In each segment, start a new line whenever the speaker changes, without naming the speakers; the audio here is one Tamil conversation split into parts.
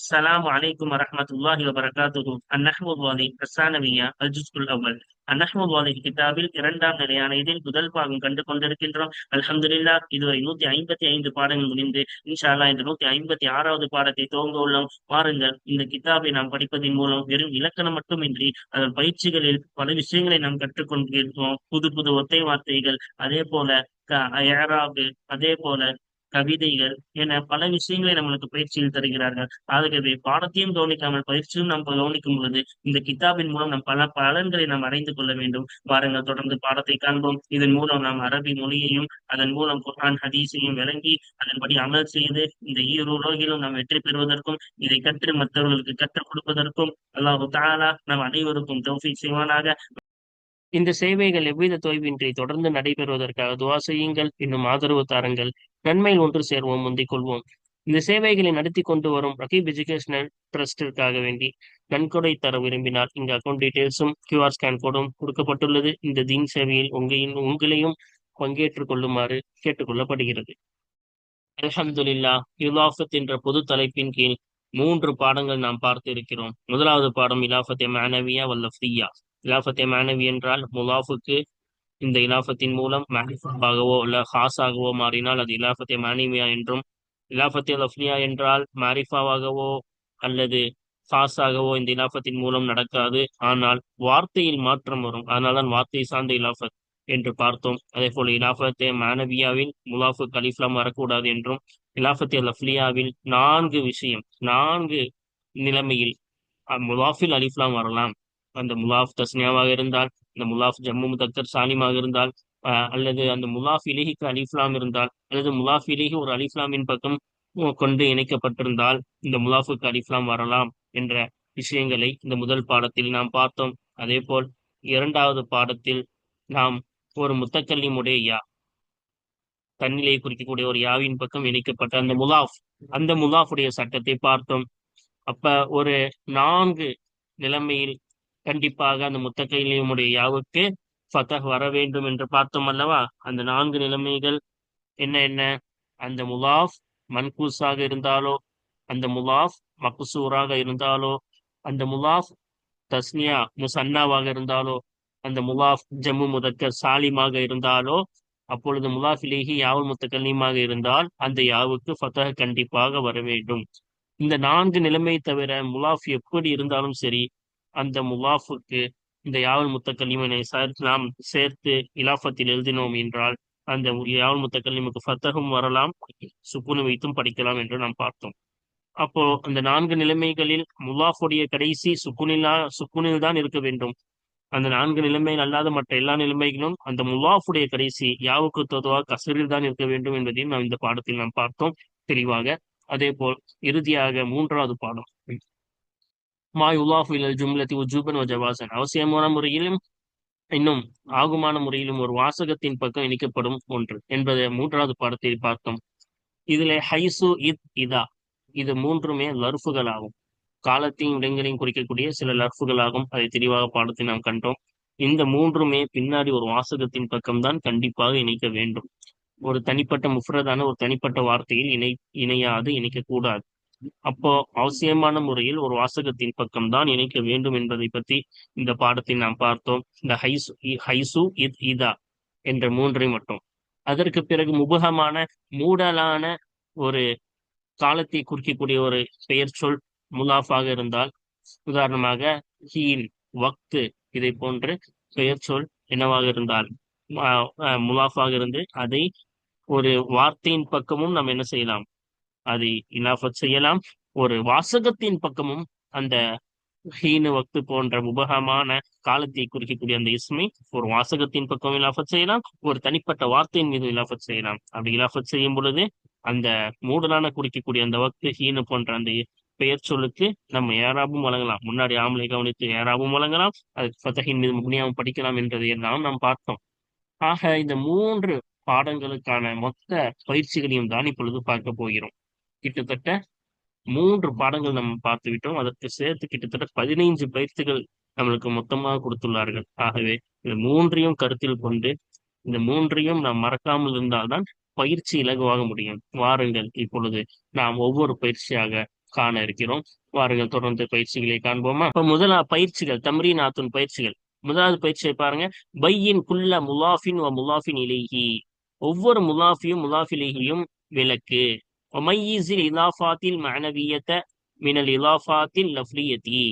السلام عليكم ورحمة الله وبركاته النحو الواضح الثانوية الجزء الأول النحو الواضح கிதாபில் இரண்டாம் நிலையான இதில் முதல் பாகம் கண்டு கொண்டிருக்கின்றோம் அல்ஹம்துலில்லா இதுவரை நூத்தி ஐம்பத்தி ஐந்து பாடங்கள் முடிந்து இன்ஷா அல்லாஹ் இந்த நூத்தி ஐம்பத்தி ஆறாவது பாடத்தை துவங்க உள்ளோம் பாருங்கள் இந்த கிதாபை நாம் படிப்பதன் மூலம் வெறும் இலக்கணம் மட்டுமின்றி அதன் பயிற்சிகளில் பல விஷயங்களை நாம் கற்றுக்கொண்டிருக்கிறோம் புது புது ஒத்தை வார்த்தைகள் அதே போல க- ஏராபு அதே போல கவிதைகள் என பல விஷயங்களை நம்மளுக்கு பயிற்சியில் தருகிறார்கள். ஆகவே பாடத்தையும் கவனிக்காமல் பயிற்சியும் நாம் கவனிக்கும் பொழுது இந்த கிதாபின் மூலம் நாம் பல பலன்களை நாம் அடைந்து கொள்ள வேண்டும். வாருங்கள் தொடர்ந்து பாடத்தை காண்போம். இதன் மூலம் நாம் அரபி மொழியையும் அதன் மூலம் குர்ஆன் ஹதீஸையும் விளங்கி அதன்படி அமல் செய்து இந்த ஈரு உலகிலும் நாம் வெற்றி பெறுவதற்கும் இதை கற்று மற்றவர்களுக்கு கற்றுக் கொடுப்பதற்கும் அல்லாஹு தாலா நாம் அனைவருக்கும் தௌஃபி செய்வானாக. இந்த சேவைகள் எவ்வித தொய்வின்றி தொடர்ந்து நடைபெறுவதற்காக துவா செய்யுங்கள். இன்னும் ஆதரவு தாருங்கள். நன்மையில் ஒன்று சேர்வோம் முந்திக் கொள்வோம். இந்த சேவைகளை நடத்தி கொண்டு வரும் ரகீப் எஜுகேஷனல் ட்ரஸ்டிற்காக வேண்டி நன்கொடை தர விரும்பினால் இந்த அக்கௌண்ட் டீடைல்ஸும் கியூஆர் ஸ்கேன் கோடும் கொடுக்கப்பட்டுள்ளது. இந்த தீன் சேவையில் உங்களின் உங்களையும் பங்கேற்றுக் கொள்ளுமாறு கேட்டுக்கொள்ளப்படுகிறது. அல்ஹம்துலில்லா இலாஃபத் என்ற பொது தலைப்பின் கீழ் மூன்று பாடங்கள் நாம் பார்த்து இருக்கிறோம். முதலாவது பாடம் இலாஃபத்தே மானவியா வல்லஃப்தியா இலாஃபத்தே மானவி என்றால் முலாஃபுக்கு இந்த இலாஃபத்தின் மூலம் மாரிஃபாகவோ அல்ல ஹாஸாகவோ மாறினால் அது இலாபத்தை மானிமியா என்றும் இலாஃபத்தே லஃப்னியா என்றால் மாரிஃபாவாகவோ அல்லது ஹாஸாகவோ இந்த இலாஃபத்தின் மூலம் நடக்காது. ஆனால் வார்த்தையில் மாற்றம் வரும். அதனால்தான் வார்த்தை சார்ந்த இலாஃபத் என்று பார்த்தோம். அதே போல இலாஃபத்தே மானவியாவில் முலாஃபு கலிஃப்லாம் வரக்கூடாது என்றும் இலாபத்திய லஃப்லியாவில் நான்கு விஷயம் நான்கு நிலைமையில் அஹ், முலாஃபில் அலிஃப்லாம் வரலாம் அந்த முலாஃப் தஸ்னியாவாக இருந்தால் இந்த முலாஃப் ஜம்மு முதக்கர் சாலிமாக இருந்தால் அஹ், அல்லது அந்த முலாஃப் இலிஹிக்கு அலிஃப்லாம் இருந்தால் அல்லது முலாஃப் இலிஹி ஒரு அலிஃப்லாமின் பக்கம் கொண்டு இணைக்கப்பட்டிருந்தால் இந்த முலாஃபுக்கு அலிஃப்லாம் வரலாம் என்ற விஷயங்களை இந்த முதல் பாடத்தில் நாம் பார்த்தோம். அதே போல் இரண்டாவது பாடத்தில் நாம் ஒரு முத்தக்கல்லிமுடைய யா தன்னிலையை குறிக்கக்கூடிய ஒரு யாவின் பக்கம் இணைக்கப்பட்ட அந்த முலாஃப் அந்த முலாஃபுடைய சட்டத்தை பார்த்தோம். அப்ப ஒரு நான்கு நிலைமையில் கண்டிப்பாக அந்த முத்தகையினுடைய யாவுக்கு ஃபதஹ் வர வேண்டும் என்று பார்த்தோம் அல்லவா? அந்த நான்கு நிலைமைகள் என்ன என்ன? அந்த முலாஃப் மன்கூஸாக இருந்தாலோ அந்த முலாஃப் மக்சூராக இருந்தாலோ அந்த முலாஃப் தஸ்னியா முசன்னாவாக இருந்தாலோ அந்த முலாஃப் ஜம்மு முதக்கர் சாலிமாக இருந்தாலோ அப்பொழுது முலாஃபிலேஹி யாவுல் முத்தகல்லிமாக இருந்தால் அந்த யாவுக்கு ஃபதஹ் கண்டிப்பாக வர வேண்டும். இந்த நான்கு நிலைமை தவிர முலாஃப் எப்படி இருந்தாலும் சரி அந்த முலாஃபுக்கு இந்த யாவல் முத்தக்கல்லிமனை நாம் சேர்த்து இலாஃபத்தில் எழுதினோம் என்றால் அந்த யாவல் முத்தக்கல்லிமுக்கு ஃபத்தகம் வரலாம் சுக்குனு வைத்தும் படிக்கலாம் என்று நாம் பார்த்தோம். அப்போ அந்த நான்கு நிலைமைகளில் முலாஃபுடைய கடைசி சுக்குனிலா சுக்குனில் தான் இருக்க வேண்டும். அந்த நான்கு நிலைமைகள் அல்லாத மற்ற எல்லா நிலைமைகளும் அந்த முலாஃபுடைய கடைசி யாவுக்கு தொதுவாக கசரில் தான் இருக்க வேண்டும் என்பதையும் நாம் இந்த பாடத்தில் நாம் பார்த்தோம். தெளிவாக அதே போல் இறுதியாக மூன்றாவது பாடம். மா யுலாஃபு இலல் ஜும்லத்தி உஜூபன் வ ஜவாசன் அவசியமான முறையிலும் இன்னும் ஆகுமான முறையிலும் ஒரு வாசகத்தின் பக்கம் இணைக்கப்படும் ஒன்று என்பதை மூன்றாவது பாடத்தில் பார்த்தோம். இதிலே ஹைசு இத் இதா. இது மூன்றுமே லர்ஃபுகள் ஆகும் காலத்தையும் இடங்களையும் குறிக்கக்கூடிய சில லர்ஃபுகள் ஆகும் அதை தெளிவாக பாடத்தை நாம் கண்டோம். இந்த மூன்றுமே பின்னாடி ஒரு வாசகத்தின் பக்கம்தான் கண்டிப்பாக இணைக்க வேண்டும். ஒரு தனிப்பட்ட முஃப்ரதான ஒரு தனிப்பட்ட வார்த்தையில் இணை இணையாது இணைக்கக்கூடாது. அப்போ அவசியமான முறையில் ஒரு வாசகத்தின் பக்கம்தான் இணைக்க வேண்டும் என்பதை பற்றி இந்த பாடத்தில் நாம் பார்த்தோம். இந்த ஹைசு ஹைசு இத் இதா என்ற மூன்றை மட்டும். அதற்கு பிறகு முபகமான மூடலான ஒரு காலத்தை குறிக்கக்கூடிய ஒரு பெயர் சொல் முலாஃபாக இருந்தால் உதாரணமாக ஹீன் வக்து இதை போன்று பெயர் சொல் என்னவாக இருந்தால் முலாஃபாக இருந்து அதை ஒரு வார்த்தையின் பக்கமும் நாம் என்ன செய்யலாம்? அதை இலாஃபத் செய்யலாம். ஒரு வாசகத்தின் பக்கமும் அந்த ஹீனு வக்து போன்ற உபகமான காலத்தை குறிக்கக்கூடிய அந்த இஸ்மை ஒரு வாசகத்தின் பக்கம் இலாஃபத் செய்யலாம். ஒரு தனிப்பட்ட வார்த்தையின் மீது இலாஃபத் செய்யலாம். அப்படி இலாஃபத் செய்யும் பொழுது அந்த மூடலான குறிக்கக்கூடிய அந்த வக்து ஹீனு போன்ற அந்த பெயர் சொல்லுக்கு நம்ம ஏராபும் வழங்கலாம். முன்னாடி ஆம்பளை கவனித்து ஏராபும் வழங்கலாம். அது ஃபத்தஹின் மீது முக்னியாவும் படிக்கலாம் என்றதை எல்லாம் நாம் பார்த்தோம். ஆக இந்த மூன்று பாடங்களுக்கான மொத்த பயிற்சிகளையும் தான் இப்பொழுது பார்க்க போகிறோம். கிட்டத்தட்ட மூன்று பாடங்கள் நம்ம பார்த்து விட்டோம் அதற்கு சேர்த்து கிட்டத்தட்ட பதினைஞ்சு பயிற்சிகள் நம்மளுக்கு மொத்தமாக கொடுத்துள்ளார்கள். ஆகவே இந்த மூன்றையும் கருத்தில் கொண்டு இந்த மூன்றையும் நாம் மறக்காமல் இருந்தால்தான் பயிற்சி இலகுவாக முடியும். வாருங்கள் இப்பொழுது நாம் ஒவ்வொரு பயிற்சியாக காண இருக்கிறோம். வாருங்கள் தொடர்ந்து பயிற்சிகளை காண்போமா? இப்ப முதலா பயிற்சிகள் தம்ரீன் ஆத்துன் பயிற்சிகள். முதலாவது பயிற்சியை பாருங்க. பையின் குல்ல முலாஃபின் முலாஃபின் இலேஹி. ஒவ்வொரு முலாஃபியும் முலாஃபிலேகியும் விளக்கு. ஒமையீசில் இலாஃபாத்தில் மனவியத்த மினல் இலாஃபாத்தில் லஃப்லியத்தி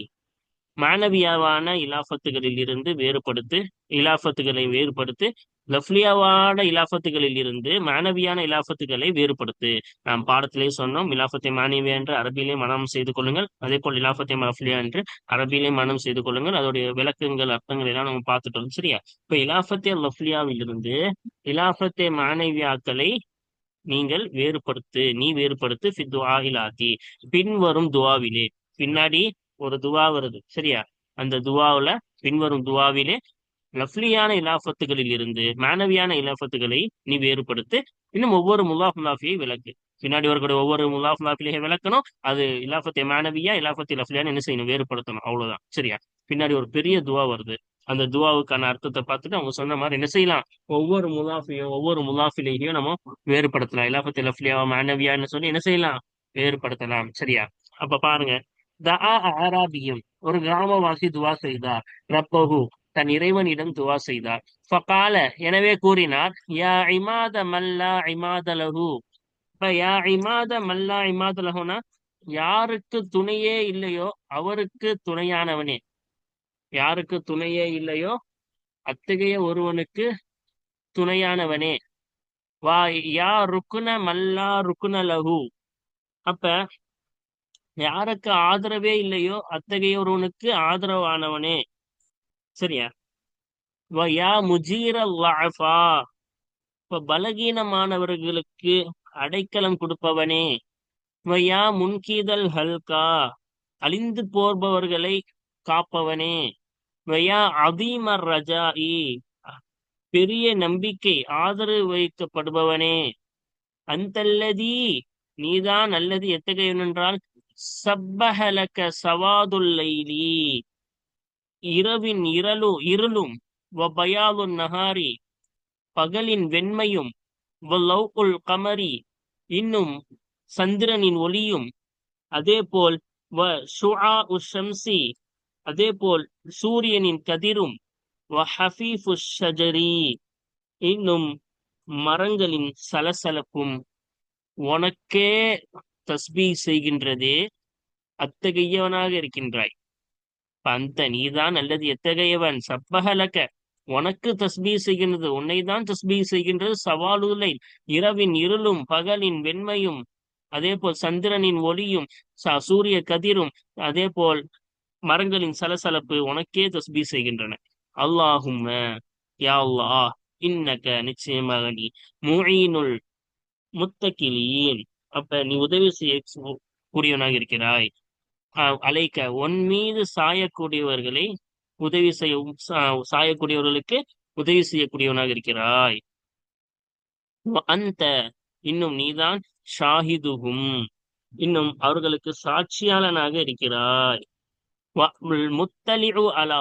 மாணவியாவான இலாஃபத்துகளில் இருந்து வேறுபடுத்து இலாஃபத்துகளை வேறுபடுத்து லஃப்லியாவான இலாஃபத்துகளில் இருந்து மாணவியான இலாஃபத்துகளை வேறுபடுத்து. நாம் பாடத்திலே சொன்னோம் இலாஃபத்தை மாணவியா என்று அரபியிலே மனம் செய்து கொள்ளுங்கள். அதே போல் இலாஃபத்தை மஃப்லியா என்று அரபியிலே மனம் செய்து கொள்ளுங்கள். அதோடைய விளக்கங்கள் அர்த்தங்கள் எல்லாம் நம்ம பார்த்துட்டோம் சரியா? இப்ப இலாஃபத்தே லஃப்லியாவில் இருந்து இலாஃபத்தே மாணவியாக்களை நீங்கள் வேறுபடுத்து நீ வேறுபடுத்து ஃபி துஆஹிலாத்தி பின்வரும் துவாவிலே. பின்னாடி ஒரு துவா வருது. சரியா? அந்த துவாவுல பின்வரும் துவாவிலே லஃப்லியான இலாஃபத்துகளில் இருந்து மாணவியான இலாஃபத்துகளை நீ வேறுபடுத்து இன்னும் ஒவ்வொரு முல்லாஃப் முலாஃபியை விளக்கு. பின்னாடி வரக்கூடிய ஒவ்வொரு முல்லாஃப் விளக்கணும். அது இலாஃபத்தை மாணவியா இலாஃபத்தை லஃப்லியான்னு என்ன செய்யணும்? வேறுபடுத்தணும். அவ்வளவுதான். சரியா? பின்னாடி ஒரு பெரிய துவா வருது. அந்த துவாவுக்கான அர்த்தத்தை பார்த்துட்டு அவங்க சொன்ன மாதிரி என்ன செய்யலாம்? ஒவ்வொரு முலாஃபியும் ஒவ்வொரு முலாஃபிலையும் நம்ம வேறுபடுத்தலாம். இலாபத்தி லஃப்லியாவா மாணவியான்னு சொல்லி என்ன செய்யலாம்? வேறுபடுத்தலாம். சரியா? அப்ப பாருங்க. தஆ ஆராபியும் ஒரு கிராமவாசி துவா செய்தார். ரப்பகு தன் இறைவனிடம் துவா செய்தார். ஃபகால எனவே கூறினார் யா இமாத மல்லா இமாதலஹு இப்ப யா இமாத மல்லா இமாதலஹுனா யாருக்கு துணையே இல்லையோ அவருக்கு துணையானவனே. யாருக்கு துணையே இல்லையோ அத்தகைய ஒருவனுக்கு துணையானவனே. வா யா ருக்குன மல்லா ருக்குன லகு. அப்ப யாருக்கு ஆதரவே இல்லையோ அத்தகைய ஒருவனுக்கு ஆதரவானவனே. சரியா? யா முஜீர லாஃபா. இப்ப பலகீனமானவர்களுக்கு அடைக்கலம் கொடுப்பவனே. வையா முன்கீதல் ஹல்கா. அழிந்து போர்பவர்களை காப்பவனே. அதீமர் பெரிய நம்பிக்கை ஆதரவு வைக்கப்படுபவனே. அந்தல்லதி நீதான் அல்லது எத்தகையவன் என்றால் சப்பஹலக சவாதுல்லைலி இரவின் இரலு இருளும் வபயாலு நகாரி பகலின் வெண்மையும் வலௌகுல் கமரி. இன்னும் சந்திரனின் ஒளியும். அதேபோல் வ ஷுஆ அதே போல் சூரியனின் கதிரும் இன்னும் மரங்களின் சலசலப்பும் உனக்கே தஸ்பி செய்கின்றதே அத்தகையவனாக இருக்கின்றாய். அந்த நீதான் அல்லது எத்தகையவன்? சப்பகலக்க உனக்கு தஸ்பீ செய்கின்றது உன்னைதான் தஸ்பீ செய்கின்றது சவாலுலை இரவின் இருளும் பகலின் வெண்மையும் அதே போல் சந்திரனின் ஒளியும் சூரிய கதிரும் அதே போல் மரங்களின் சலசலப்பு உனக்கே தஸ்பீ செய்கின்றன. அல்லாஹும் யா அல்லாஹ் இன்னக்க நிச்சயமாக நீ முஈனுல் முத்தகிலீன். அப்ப நீ உதவி செய்ய கூடியவனாக இருக்கிறாய். அழைக்க உன் மீது சாயக்கூடியவர்களை உதவி செய்ய சாயக்கூடியவர்களுக்கு உதவி செய்யக்கூடியவனாக இருக்கிறாய். அந்த இன்னும் நீதான் ஷாஹிதுகும் இன்னும் அவர்களுக்கு சாட்சியாளனாக இருக்கிறாய். முத்தலிஉ அலா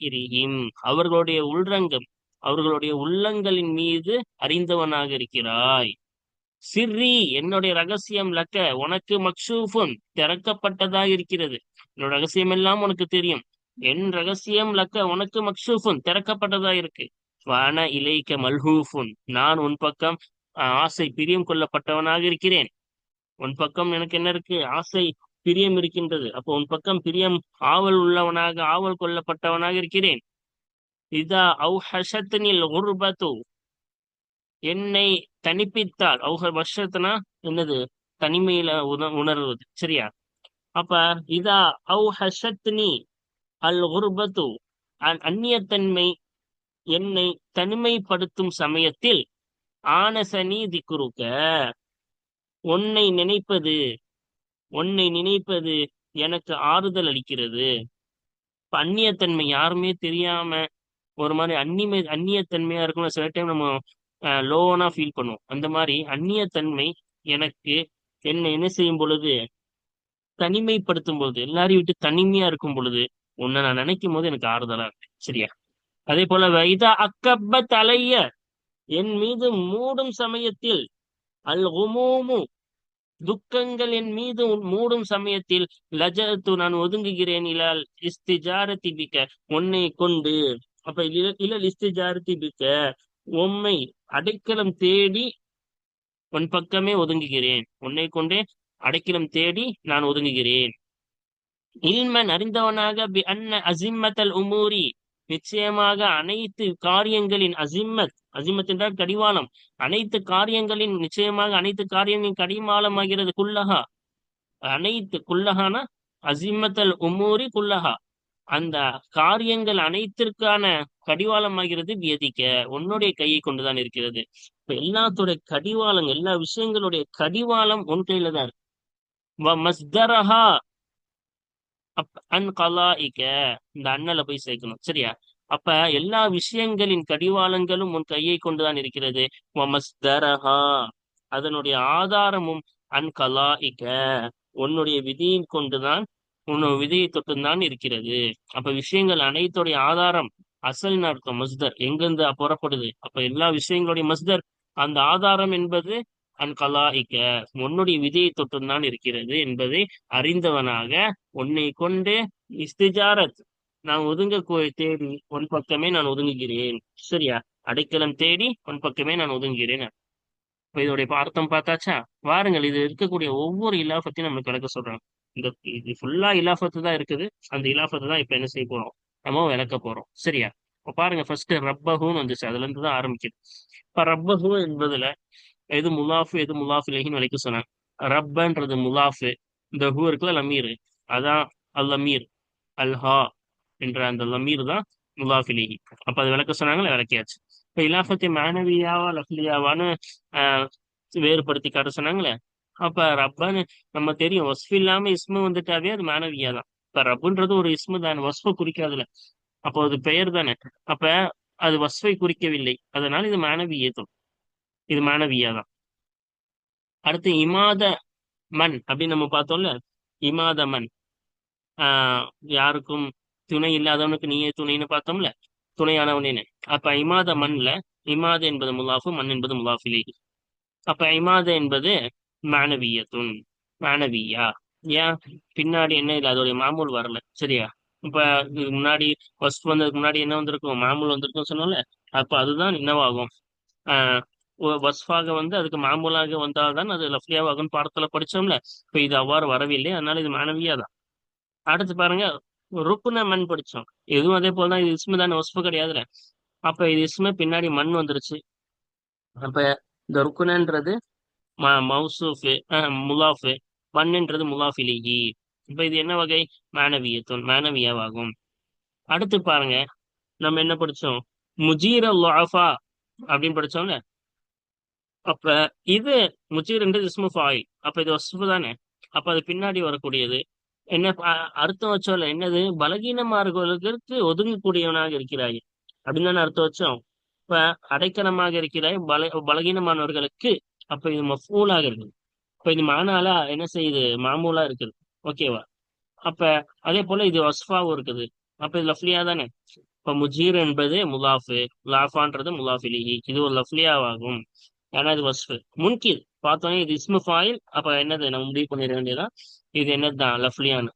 இருஹிம் அவர்களுடைய உள்ரங்கம் அவர்களுடைய உள்ளங்களின் மீது அறிந்தவனாக இருக்கிறாய். சிர்ரி என்னுடைய ரகசியம் லக்க உனக்கு மக்ஷூஃபுன் திறக்கப்பட்டதா இருக்கிறது. என்னோட ரகசியம் எல்லாம் உனக்கு தெரியும். என் ரகசியம் லக்க உனக்கு மக்ஷூஃபுன் திறக்கப்பட்டதா இருக்கு. வான இலைக்க மல்ஹூஃபுன் நான் உன் பக்கம் ஆசை பிரியம் கொள்ளப்பட்டவனாக இருக்கிறேன். உன் பக்கம் எனக்கு என்ன இருக்கு? ஆசை பிரியம் இருக்கின்றது. அப்போ உன் பக்கம் பிரியம் ஆவல் உள்ளவனாக ஆவல் கொள்ளப்பட்டவனாக இருக்கிறேன். இதா அவு ஹஷத்னில் உர்பத்து என்னை தனிப்பித்தால் அவங்க வருஷத்துனா என்னது? தனிமையில உண உணர்வது. சரியா? அப்ப இதா அவு ஹஷத்னி அல் உர்பத்து அந்நியத்தன்மை என்னை தனிமைப்படுத்தும் சமயத்தில் ஆனசனி திக்குருக்க உன்னை நினைப்பது உன்னை நினைப்பது எனக்கு ஆறுதல் அளிக்கிறது. இப்ப அந்நியத்தன்மை யாருமே தெரியாம ஒரு மாதிரி அந்நிமை அந்நியத்தன்மையா இருக்கணும் சில டைம் நம்ம லோவனா ஃபீல் பண்ணுவோம். அந்த மாதிரி அந்நியத்தன்மை எனக்கு என்னை என்ன செய்யும் பொழுது தனிமைப்படுத்தும் பொழுது எல்லாரையும் விட்டு தனிமையா இருக்கும் பொழுது உன்னை நான் நினைக்கும் போது எனக்கு ஆறுதலா இருக்கு. சரியா? அதே போல வைதா அக்கப்ப தலைய என் மீது மூடும் சமயத்தில் அல் குமூமு துக்கங்கள் என் மீது மூடும் சமயத்தில் லஜத்து நான் ஒதுங்குகிறேன். இலால் இஸ்திஜாரத்தி பிக்க உன்னை கொண்டு. அப்ப இலல் இஸ்திஜாரத்தி பிக்க உம்மை அடைக்கலம் தேடி உன் பக்கமே ஒதுங்குகிறேன். உன்னை கொண்டே அடைக்கலம் தேடி நான் ஒதுங்குகிறேன். இல்மன் அறிந்தவனாக பி அன்ன அசிம்மத்தல் உமூரி. நிச்சயமாக அனைத்து காரியங்களின் அசிம்மத் அசிமத் என்றால் கடிவாளம். அனைத்து காரியங்களின் நிச்சயமாக அனைத்து காரியங்களின் கடிவாளம் ஆகிறது குல்லஹா. அனைத்து குல்லஹான? அசிமத்தல் உமூரி குல்லஹா. அந்த காரியங்கள் அனைத்திற்கான கடிவாளம் ஆகிறது வியதிக்க உன்னுடைய கையை கொண்டுதான் இருக்கிறது. இப்ப எல்லாத்துடைய கடிவாளம் எல்லா விஷயங்களுடைய கடிவாளம் உன் கையில தான் மஸ்தரஹா அன் இந்த அண்ணல போய் சேர்க்கணும். சரியா? அப்ப எல்லா விஷயங்களின் கடிவாளங்களும் உன் கையை கொண்டுதான் இருக்கிறது. அதனுடைய ஆதாரமும் அன் உன்னுடைய விதியை கொண்டுதான் உன்னோட விதியை தொட்டுந்தான் இருக்கிறது. அப்ப விஷயங்கள் அனைத்துடைய ஆதாரம். அசல் அர்த்தம் மஸ்தர். எங்கிருந்து புறப்படுது? அப்ப எல்லா விஷயங்களுடைய மஸ்தர். அந்த ஆதாரம் என்பது அன் கலாயிக்க. உன்னுடைய விதியை தொட்டுதான் இருக்கிறது என்பதை அறிந்தவனாக உன்னை கொண்டு இஸ்திஜாரத். நான் ஒதுங்க தேடி உன் பக்கமே நான் ஒதுங்குகிறேன். சரியா? அடைக்கலம் தேடி உன் பக்கமே நான் ஒதுங்குகிறேன். இப்ப இதோடைய அர்த்தம் பார்த்தாச்சா? வாருங்கள் இது இருக்கக்கூடிய ஒவ்வொரு இலாபத்தையும் நம்ம விளக்க சொல்றோம். இந்த இது ஃபுல்லா இலாபத்து தான் இருக்குது. அந்த இலாபத்தை தான் இப்ப என்ன செய்ய போறோம்? நம்ம விளக்க போறோம். சரியா? இப்ப பாருங்க ஃபர்ஸ்ட் ரப்பஹூன்னு வந்துச்சு. அதுல இருந்து தான் ஆரம்பிக்குது. இப்ப ரப்பஹு என்பதுல எது முலாஃபு எது முலாஃபு இலகின்னு விலைக்கு சொன்னாங்க. ரப்பன்றது முலாஃபு. இந்த ஹூ இருக்குல்ல லமீர். அதான் அல் லமீர் அல்ஹா என்ற அந்த லமீர் தான் முலாஃபிலிஹி அப்ப அது விளக்க சொன்னாங்களே விளக்கியாச்சு. இப்ப இலாஃபத்தை மானவியாவா லஃப்லியாவான்னு வேறுபடுத்தி காட்ட சொன்னாங்களே அப்ப ரப்பான்னு நம்ம தெரியும் வஸ்ஃபு இல்லாம இஸ்மு வந்துட்டாவே அது மானவியா தான். இப்ப ரப்புன்றது ஒரு இஸ்மு தானே வஸ்ஃபை குறிக்காதுல. அப்போ அது பெயர் தானே. அப்ப அது வஸ்ஃபை குறிக்கவில்லை. அதனால இது மானவியத்தும். இது மாணவியா தான் அடுத்து இமாத மண் அப்படின்னு நம்ம பார்த்தோம்ல இமாத மண் ஆஹ் யாருக்கும் துணை இல்லாதவனுக்கு நீயே துணைன்னு பார்த்தோம்ல துணையானவனேன்னு. அப்ப இமாத மண்ல இமாத என்பது முலாஃபு மண் என்பது முலாஃபிலி அப்ப இமாத என்பது மாணவியத்துன் மாணவியா. ஏன்? பின்னாடி என்ன இல்லை? அதோடைய மாமூல் வரல சரியா? இப்ப இதுக்கு முன்னாடி ஃபர்ஸ்ட் வந்ததுக்கு முன்னாடி என்ன வந்திருக்கும்? மாமூல் வந்திருக்கும் சொன்னோம்ல அப்ப அதுதான் என்னவாகும்? ஆஹ் வஸ்ஃபாக வந்து அதுக்கு மாமூலாக வந்தால்தான் அது லஃப்லியாவாகும் பாடத்துல படிச்சோம்ல. இப்போ இது அவ்வாறு வரவில்லை. அதனால இது மாணவியா தான் அடுத்து பாருங்க ருக்குன மண் படிச்சோம். எதுவும் அதே போலதான் இது இஸ்மு தானே வஸ்ஃபு கிடையாதுல. அப்ப இது இஸ்மு பின்னாடி மண் வந்துருச்சு. அப்ப இந்த ருக்குனன்றது மவுசூஃபு முலாஃபு மண்ணுன்றது முலாஃபிலிகி இப்ப இது என்ன வகை? மாணவியத்துன் மாணவியாவாகும். அடுத்து பாருங்க நம்ம என்ன படிச்சோம்? முஜீர லாஃபா அப்படின்னு படிச்சோம்ல. அப்ப இது முஜீர்ன்றது இஸ்மு ஃபாயில். அப்ப இது வஸ்ஃபு தானே? அப்ப அது பின்னாடி வரக்கூடியது. என்ன அர்த்தம் வச்சோம்ல என்னது? பலகீனமார்களுக்கு ஒதுங்கக்கூடியவனாக இருக்கிறாய். அப்படின்னு தானே அர்த்தம் வச்சோம். இப்ப அடைக்கலமாக இருக்கிறாய் பல பலகீனமானவர்களுக்கு. அப்ப இது மஃபூலாக இருக்குது. இப்ப இது மானாலா என்ன செய்யுது? மாமூலா இருக்குது. ஓகேவா அப்ப அதே போல இது வஸ்ஃபாவும் இருக்குது. அப்ப இது லஃப்லியா தானே? இப்ப முஜீர் என்பது முலாஃபு. லாஃபான்றது முலாஃபிலி இது ஒரு லஃப்லியாவாகும். ஏன்னா இது முன்கீர் பார்த்தோன்னே இது இஸ்மு ஃபாயில் அப்ப என்னது? நம்ம முடிவு பண்ணிட வேண்டியதான் இது என்னதுதான்? லஃப்லியான்னு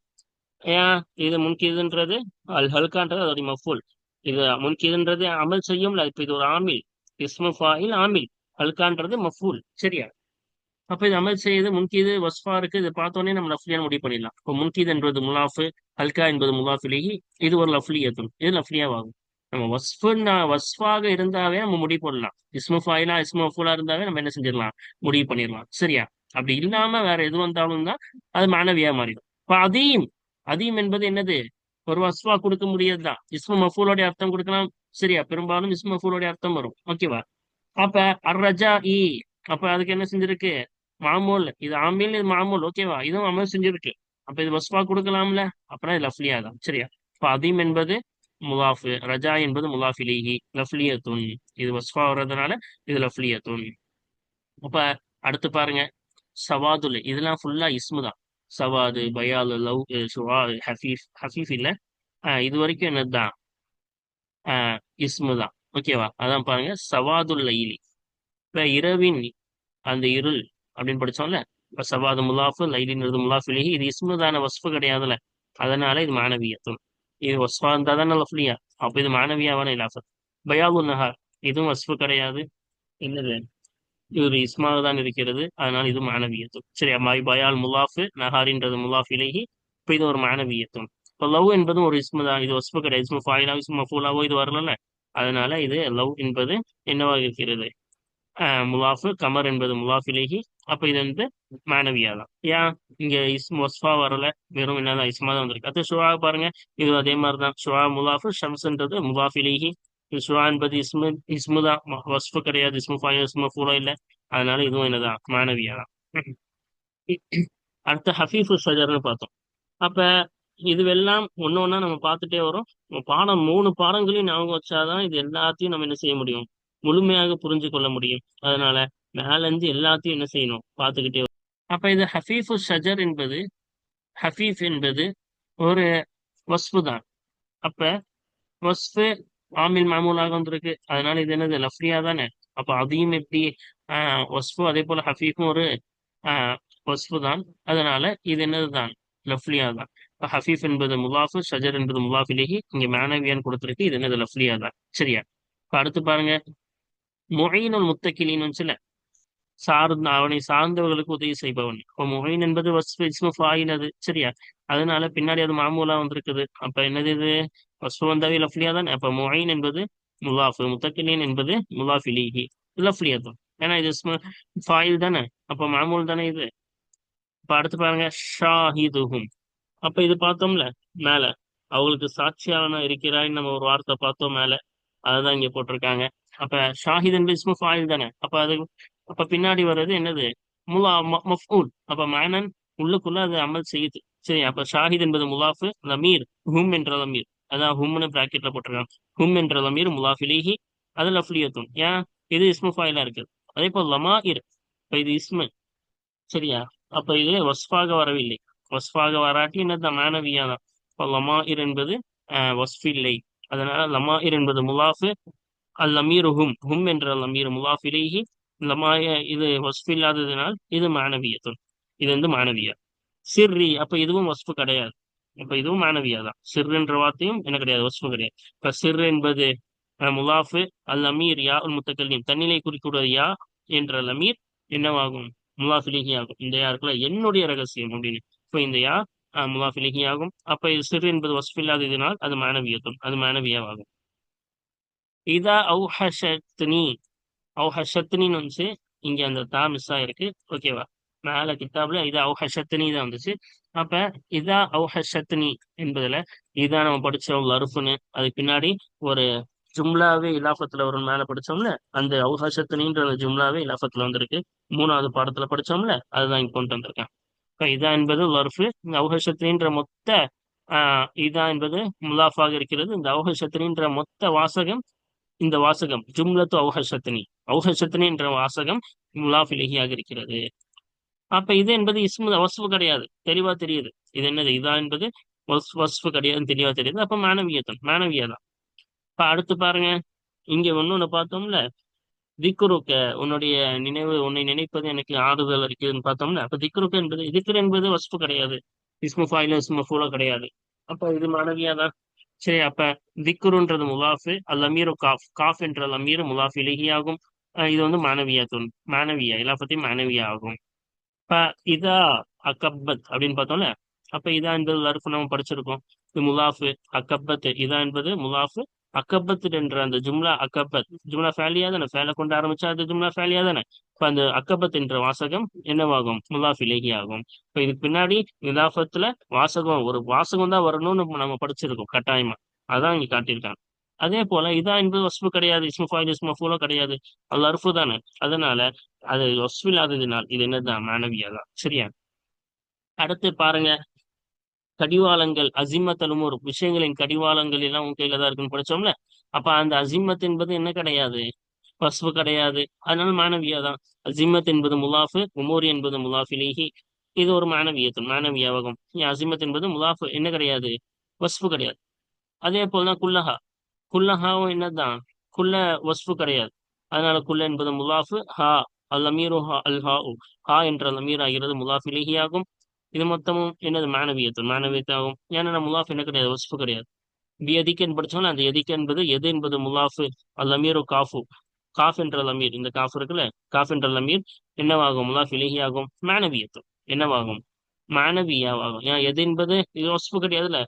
ஏன்? இது முன்கீதுன்றது அல் ஹல்கான்றது அதோடைய மஃபூல் இது முன்கீதுன்றது அமல் செய்யும் இப்ப இது ஒரு ஆமில் இஸ்மு ஃபாயில் ஆமில் ஹல்கான்றது மஃபூல் சரியா? அப்ப இது அமல் செய்யுது முன்கீது வஸ்ஃபா இருக்கு. இது பார்த்தோன்னே நம்ம லஃப்லியான்னு முடிவு பண்ணிடலாம். இப்போ முன்கீது என்பது முலாஃபு ஹல்கா என்பது முலாஃபிலிஹி இது ஒரு லஃப்லியத்தும் இது லஃப்லியாவாகும் நம்ம வஸ்ஃபுன்னா வஸ்ஃபாக இருந்தாவே நம்ம முடிவு பண்ணலாம் இஸ்மு ஃபாயிலா இருந்தாவே நம்ம என்ன செஞ்சிடலாம்? முடிவு பண்ணிடலாம். சரியா? அப்படி இல்லாம வேற எது வந்தாலும் தான் அது மாணவியா மாறிடும். இப்போ அதீம் அதீம் என்பது என்னது? ஒரு வஸ்வா கொடுக்க முடியாதுதான் இஸ்மு மஃபூலோடைய அர்த்தம் கொடுக்கலாம். சரியா? பெரும்பாலும் இஸ்ம மஃபூலோடைய அர்த்தம் வரும். ஓகேவா? அப்ப அர்ரஜா இ அப்ப அதுக்கு என்ன செஞ்சிருக்கு? மாமூல். இது ஆமீல் இது மாமூல். ஓகேவா? இதுவும் அமல் செஞ்சிருக்கு. அப்ப இது வஸ்வா கொடுக்கலாம்ல? அப்புறம் இது லஃப்லியா தான் சரியா? இப்போ அதீம் என்பது முலாஃபு ரஜா என்பது முலாஃபிலிஹி லஃப்லியத்துன். இது வஸ்ஃபா வர்றதுனால இது லஃப்லியத்துன். அப்ப அடுத்து பாருங்க சவாதுல். இதெல்லாம் ஃபுல்லா இஸ்மு தான். சவாது பயால் லவ் சுவா ஹஃபீஃப் ஹஃபீஃப் இல்ல. இது வரைக்கும் என்னதுதான் இஸ்மு தான். ஓகேவா அதான் பாருங்க சவாதுல் லைலி. இப்ப இரவின் அந்த இருள் அப்படின்னு படிச்சோம்ல இப்ப சவாது முலாஃபு லைலின்றது முலாஃபிலேஹி. இது இஸ்முதான வஸ்ஃபு கிடையாதுல அதனால இது மாணவியத்தும் இது வஸ்ஃபா இருந்தா தான் லஃப்லியா அப்போ இது மாணவியாவான இலாஃபத் பயாபு நஹார் இதுவும் வஸ்ஃபு கிடையாது என்னது இது இஸ்மாக தான் இருக்கிறது அதனால இது மாணவியத்தும் சரி அம்மாய் பயால் முலாஃபு நஹாரின்றது முலாஃப் இலகி இப்போ இது ஒரு மாணவியத்தும் இப்போ லவ் என்பதும் ஒரு இஸ்மு தான் இது வஸ்ஃபு கிடையாது இஸ்மு ஃபாயிலாவோ இஸ்மு ஃபூலாவோ இது வரல அதனால இது லவ் என்பது என்னவாக இருக்கிறது முலாஃபு கமர் என்பது முலாஃபிலேஹி அப்ப இது வந்து மாணவியா தான். ஏன்? இங்க இஸ்மு வஸ்ஃபா வரல. வெறும் என்னதான் இஸ்மா தான் வந்திருக்கு. அது ஷுவா பாருங்க. இது அதே மாதிரி தான். ஷுவா முலாஃபு ஷம்ஸ்ன்றது முலாஃபிலேஹி இது ஷுவா என்பது இஸ்மு இஸ்மு தான். வஸ்ஃபு கிடையாது. இஸ்மு ஃபாயில் இஸ்மு ஃபூலோ இல்லை. அதனால இதுவும் என்னதான் மாணவியா தான். அடுத்த ஹஃபீஃபு ஷஜர்னு பார்த்தோம். அப்ப இதுவெல்லாம் ஒன்று ஒன்றா நம்ம பார்த்துட்டே வரோம். பாடம் மூணு பாடங்களையும் ஞாபகம் வச்சாதான் இது எல்லாத்தையும் நம்ம என்ன செய்ய முடியும்? முழுமையாக புரிஞ்சு கொள்ள முடியும். அதனால மேலேருந்து எல்லாத்தையும் என்ன செய்யணும்? பார்த்துக்கிட்டே அப்ப இது ஹஃபீஃபு ஷஜர் என்பது ஹஃபீஃப் என்பது ஒரு வஸ்ஃபு தான். அப்ப வஸ்ஃபு ஆமில் மாமூலாக வந்திருக்கு. அதனால இது என்னது? லஃப்ரியா தானே. அப்ப அதையும் எப்படி ஆஹ் வஸ்ஃபு அதே போல ஹஃபீஃபும் ஒரு ஆஹ் வஸ்ஃபு தான். அதனால இது என்னது தான்? லஃப்லியா தான். இப்போ ஹஃபீஃப் என்பது முலாஃபு ஷஜர் என்பது முலாஃபிலேஹி இங்க மேனவியான்னு கொடுத்துருக்கு. இது என்னது? லஃப்லியா தான். சரியா? இப்போ அடுத்து பாருங்க. மொயினுல் முத்தக்கிலின்னு சில. சார்ந்த அவனை சார்ந்தவர்களுக்கு உதவி செய்பவன். இப்போ மொயின் என்பது வஸ்ஃபு இஸ்மு ஃபாயில் அது சரியா? அதனால பின்னாடி அது மாமூலா வந்திருக்குது. அப்ப என்னது இது? வஸ்ஃபு வந்தாவே லஃப்லியா தான்? அப்ப மொயின் என்பது முலாஃபு முத்தக்கிலின் என்பது முலாஃபிலிஹி லஃப்லியா தான். ஏன்னா இது ஃபாயில் தானே? அப்ப மாமூல் தானே இது? இப்ப அடுத்து பாருங்க ஷாஹிதுஹும். அப்ப இது பார்த்தோம்ல மேல. அவங்களுக்கு சாட்சியாளனா இருக்கிறாய் நம்ம ஒரு வார்த்தை பார்த்தோம் மேல. அதுதான் இங்க போட்டிருக்காங்க. அப்ப ஷாஹித் என்பது இஸ்மு ஃபாயில் தானே? அப்ப அது அப்ப பின்னாடி வர்றது என்னது? முலா மஃபூல். அப்ப மேனன் உள்ளுக்குள்ள அது அமல் செய்யுது சரி அப்ப ஷாஹித் என்பது முலாஃபு லமீர் ஹும் என்ற லமீர். அதான் ஹும்னு பிராக்கெட்ல போட்டிருக்காங்க. ஹும் என்ற லமீர் முலாஃபிலேஹி அது லஃப்லியத்தும் ஏன்? இது இஸ்மு ஃபாயிலா இருக்குது அதே போல் லமா இர் இப்ப இது இஸ்மு. சரியா? அப்ப இது வஸ்ஃபாக வரவில்லை. வஸ்ஃபாக வராட்டி என்னது? மேனவியா தான். இப்போ லமா இர் என்பது வஸ்ஃபில்லை. அதனால லமா இர் என்பது முலாஃபு அல் லமீர் ஹும் ஹும் என்ற லமீர் முலாஃபிலேஹி இந்த மாய இது வஸ்ஃபு இல்லாததுனால் இது மாணவியத்தும் இது வந்து மாணவியா. சிர்ரி அப்ப இதுவும் வஸ்ஃபு கிடையாது. இப்ப இதுவும் மாணவியா தான். என்ற வார்த்தையும் என்ன கிடையாது வஸ்ஃபு கிடையாது. இப்ப சிர் என்பது முலாஃபு அல் அமீர் யா உல் முத்தக்கல்லிம். தன்னிலை குறிக்கூடாது யா என்ற லமீர் என்னவாகும்? முலாஃபிலிகி ஆகும் இந்த யா இருக்குல்ல என்னுடைய ரகசியம் அப்படின்னு. இப்போ இந்த யா முலாஃபிலிகி ஆகும் அப்ப இது சிறு என்பது வஸ்ஃபு இல்லாததினால் அது மாணவியத்தும் அது மாணவியாவாகும். இதா அவுஹஷத்னி. அவுஹஷத்னின்னு வந்துச்சு. இங்க அந்த தா மிஸ் ஆயிருக்கு ஓகேவா மேல கித்தாப்ல இது அவுஹஷத்னி தான் வந்துச்சு. அப்ப இதா அவுஹஷத்னி என்பதுல இதான் நம்ம படிச்சோம் லருஃபுன்னு அதுக்கு பின்னாடி ஒரு ஜும்லாவே இலாஃபத்துல ஒரு மேல படிச்சோம்ல அந்த அவுஹஷத்னின்ற அந்த ஜும்லாவே இலாஃபத்துல வந்திருக்கு. மூணாவது பாடத்துல படிச்சோம்ல அதுதான் இங்க கொண்டு வந்திருக்கேன். இப்ப இதா என்பது லர்ஃபு. இந்த அவுஹஷத்னின்ற மொத்த ஆஹ் இதா என்பது முலாஃபாக இருக்கிறது. இந்த அவுஹஷத்னின்ற மொத்த வாசகம் இந்த வாசகம் ஜும்லத்து அவுஹஷத்னி அவுஹஷத்னி என்ற வாசகம் முலாஃபிலகியாக இருக்கிறது. அப்ப இது என்பது இஸ்மு வஸ்ஃபு கிடையாது. தெளிவா தெரியுது. இது என்னது? இதா என்பது வஸ்ஃபு கிடையாதுன்னு தெளிவா தெரியுது. அப்ப மாணவியத்தன் மாணவியா தான் இப்ப அடுத்து பாருங்க. இங்க ஒண்ணு பார்த்தோம்ல. திக்ருக்க உன்னுடைய நினைவு உன்னை நினைப்பது எனக்கு ஆறுதல் இருக்குதுன்னு பார்த்தோம்ல. அப்ப திக்ருக்க என்பது திக்ரு என்பது வசுப்பு கிடையாது. இஸ்மு ஃபாயில இஸ்மு ஃபூலோ கிடையாது. அப்ப இது மாணவியா தான் சரி அப்ப திக்ருன்றது முலாஃபு அல் அமீரு காஃப். காஃப் என்ற அமீர் முலாஃப் இலகியாகும். இது வந்து மாணவியா தோணும் மாணவியா எல்லாத்தையும் மாணவியா ஆகும். இப்ப இதா அக்கப்பத் அப்படின்னு பார்த்தோம்ல அப்ப இதா என்பது லர்ஃபு நம்ம படிச்சிருக்கோம். இது முலாஃபு அக்கப்பத் இதா என்பது முலாஃபு அக்கபத் என்ற அந்த ஜும்லா அக்கபத் ஜும்லா ஃபேலியா தானே? ஃபேலை கொண்டு ஆரம்பிச்சா அது ஜும்லா ஃபேலியா தானே? இப்ப அந்த அக்கபத் என்ற வாசகம் என்னவாகும்? முலாஃப் இலகி ஆகும். இப்ப இதுக்கு பின்னாடி நிலாஃபத்துல வாசகம் ஒரு வாசகம் தான் வரணும்னு நம்ம படிச்சிருக்கோம் கட்டாயமா. அதான் இங்க காட்டியிருக்காங்க. அதே போல இதா என்பது வஸ்பு கிடையாது இஸ்மு ஃபாயில் இஸ்மு ஃபூலோ கிடையாது. அது அருஃபு தானே. அதனால அது வஸ்பு இல்லாததினால் இது என்னதான் மாணவியா தான் சரியா? அடுத்து பாருங்க. கடிவாளங்கள் அசிமத் அலுமூர் விஷயங்களின் கடிவாளங்கள் எல்லாம் உன் கையில தான் இருக்குன்னு படிச்சோம்ல? அப்ப அந்த அசிமத் என்பது என்ன கிடையாது? வஸ்பு கிடையாது. அதனால மாணவியா தான் அசிமத் என்பது முலாஃபு உமோரி என்பது முலாஃபிலேஹி இது ஒரு மாணவியத்து மாணவியாவகம். அசிமத் என்பது முலாஃபு. என்ன கிடையாது? வஸ்பு கிடையாது. அதே போலதான் குல்லஹா. குல்லஹாவும் என்னதான்? குல்ல வஸ்ஃபு கிடையாது. அதனால குல்ல என்பது முலாஃபு ஹா அல் அமீரு அல் ஹா ஹா என்ற லமீர் ஆகிறது முலாஃப் இலகியாகும். இது மொத்தமும் என்னது? மாணவியத்து மாணவியத்தாகும். ஏன்னா முலாஃப் என்ன கிடையாது? வஸ்ஃபு கிடையாது. எதிக்கன் படிச்சோம்னா அந்த எதிக்க என்பது எது என்பது? முலாஃபு அல் அமீரு காஃபு. காஃப் என்ற லமீர் இந்த காஃப் இருக்குல்ல காஃப் என்ற லமீர் என்னவாகும்? முலாஃப் இலகியாகும். மாணவியத்து என்னவாகும்? மாணவியாவாகும். ஏன்? எது என்பது? இது வஸ்ஃபு கிடையாதுல்ல.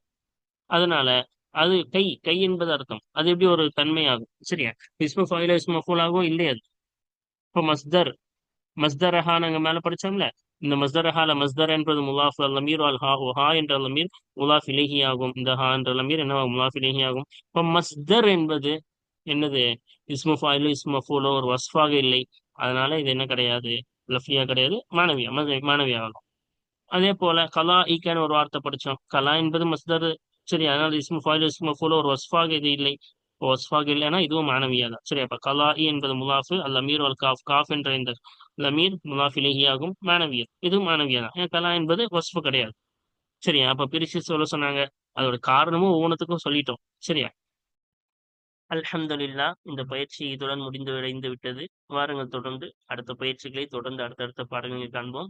அதனால அது கை கை என்பது அர்த்தம். அது எப்படி ஒரு தன்மையாகும்? சரியா? இஸ்மு ஃபைல இஸ்மு இல்லையா அது. இப்போ மஸ்தர் மஸ்தரஹா நாங்கள் மேல படித்தோம்ல இந்த மஸ்தரஹால மஸ்தர் என்பது முலாஃப் அல்லமீர் அல் ஹா ஹா என்ற லமீர் முலாஃப் இலகி ஆகும் இந்த ஹா என்ற அல்லமீர் என்ன முலாஃப் இலகி ஆகும் இப்போ மஸ்தர் என்பது என்னது? இஸ்மு ஃபாயிலு இஸ்மு ஃபூலோ ஒரு வஸ்ஃபாக இல்லை. அதனால இது என்ன கிடையாது? லஃபியா கிடையாது. மாணவியா? மாணவியா ஆகும் அதே போல கலா ஈக்கான ஒரு வார்த்தை படிச்சோம். கலா என்பது மஸ்தர் சரி அதனால இஸ்மு ஃபாயில் இஸ்மு ஃபூலோ ஒரு வஸ்ஃபாக இது இல்லை. வஸ்ஃபாக இல்லைன்னா இதுவும் மாணவியா தான். சரி அப்போ கலா என்பது முலாஃபு அல் அமீர் அல் காஃப் காஃப் என்ற இந்த லமீர் முலாஃப் மாணவியர் இதுவும் மாணவியா தான். ஏன் கலா என்பது வஸ்ஃபு கிடையாது. சரியா அப்ப பிரிச்சு சொல்ல சொன்னாங்க. அதோட காரணமும் ஒவ்வொன்றத்துக்கும் சொல்லிட்டோம். சரியா? அல்ஹம்துலில்லா இந்த பயிற்சி இதுடன் முடிந்து விடைந்து விட்டது. வாருங்கள் தொடர்ந்து அடுத்த பயிற்சிகளை தொடர்ந்து அடுத்தடுத்த பாடங்களை காண்போம்